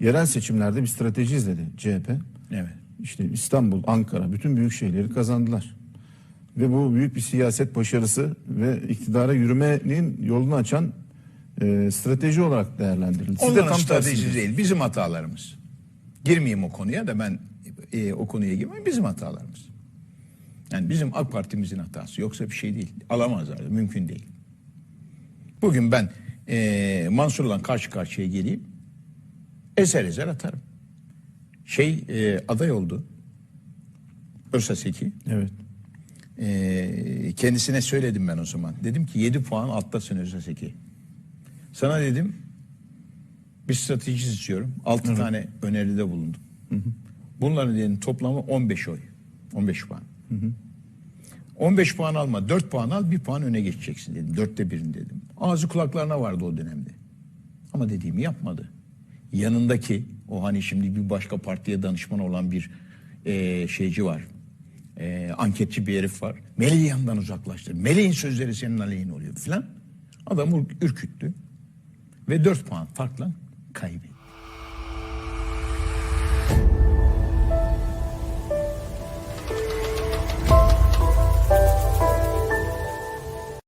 Yerel seçimlerde bir strateji izledi CHP. Evet. İşte İstanbul, Ankara bütün büyük şehirleri kazandılar. Ve bu büyük bir siyaset başarısı ve iktidara yürümenin yolunu açan e, strateji olarak değerlendirildi. Siz de Onların tam stratejisi tersini değil. Bizim hatalarımız. Girmeyeyim o konuya da ben e, o konuya girmeyeyim. Bizim hatalarımız. Yani bizim AK Parti'mizin hatası. Yoksa bir şey değil. Alamazlar. Mümkün değil. Bugün ben e, Mansur'la karşı karşıya geleyim. Eser ezer atarım. Şey e, aday oldu. Örsaseki. Evet. E, kendisine söyledim ben o zaman. Dedim ki 7 puan alttasın Örsaseki. Sana dedim bir strateji istiyorum. 6 tane öneride bulundum. Bunların dedim toplamı 15 oy. 15 puan. 15 puan alma, 4 puan al, 1 puan öne geçeceksin dedim. Dörtte birin dedim. Ağzı kulaklarına vardı o dönemde. Ama dediğimi yapmadı. Yanındaki o hani şimdi bir başka partiye danışman olan bir eee, şeyci var. Eee, anketçi bir herif var. Meleği yanından uzaklaştır. Meleğin sözleri senin aleyhine oluyor filan. Adam ür- ürküttü. Ve 4 puan farkla kaybetti.